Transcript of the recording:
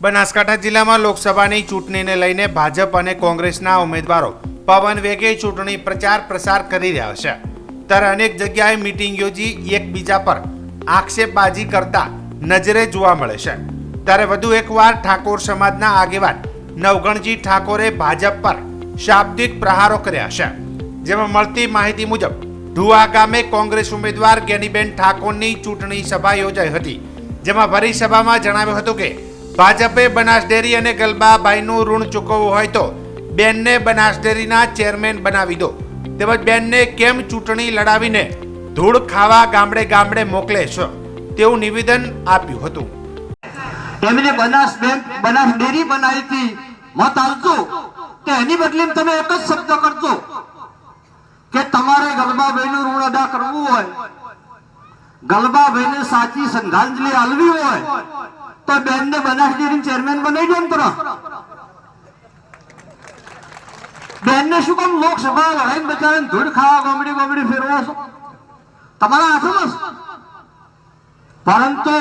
બનાસકાંઠા જિલ્લામાં લોકસભાની ચૂંટણીને લઈને ભાજપ અને કોંગ્રેસના ઉમેદવારો પવન વેગે ચૂંટણી પ્રચાર પ્રસાર કરી રહ્યા છે. ત્યારે અનેક જગ્યાએ મીટિંગ યોજી એકબીજા પર આક્ષેપબાજી કરતા નજરે જોવા મળે છે. ત્યારે વધુ એકવાર ઠાકોર સમાજના આગેવાન નવગણજી ઠાકોરે ભાજપ પર શાબ્દિક પ્રહારો કર્યા છે. જેમાં મળતી માહિતી મુજબ ધુઆ ગામે કોંગ્રેસ ઉમેદવાર ગેનીબેન ઠાકોરની ચૂંટણી સભા યોજાઈ હતી. જેમાં ભરી સભામાં જણાવ્યું હતું કે ભાજપે બનાસ ડેરી અને ગલબાભાઈનું ઋણ ચૂકવવું હોય તો બેનને બનાસ ડેરીના ચેરમેન બનાવી દો. તેમજ બેનને કેમ ચૂંટણી લડાવીને ધૂળ ખાવા ગામડે ગામડે મોકલે છે? તેવું નિવેદન આપ્યું હતું. એમને બનાસ બેંક બનાસ ડેરી બનાવી હતી. મત આવજો કે એની બદલે તમે એક જ શબ્દ કરજો. કે તમારે ગલબાભાઈનું ઋણ અદા કરવું હોય. ગલબાભાઈને સાચી શ્રદ્ધાંજલિ આલવી હોય. તો બેનને બનાસ ડેરી ચેરમેન બનાવી દો ને બેન બેનને શું કામ લોકસભા લડાઈ બચાવે ધૂળ ખાવા, ગોમડી ગોમડી ફેરવો છો તમારા હાથમાં. પરંતુ